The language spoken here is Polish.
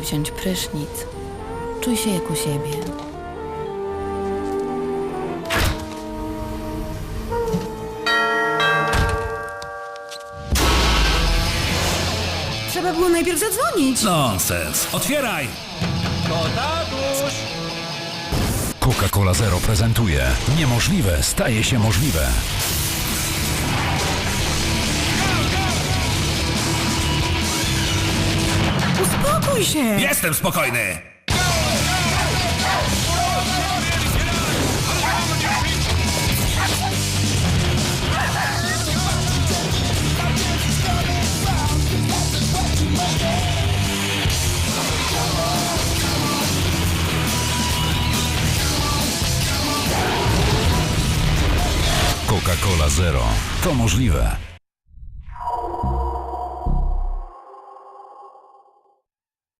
wziąć prysznic. Czuj się jak u siebie. Trzeba było najpierw zadzwonić. Nonsens. Otwieraj! Coca-Cola Zero prezentuje Niemożliwe staje się możliwe. Uspokój się. Jestem spokojny! Coca-Cola Zero to możliwe.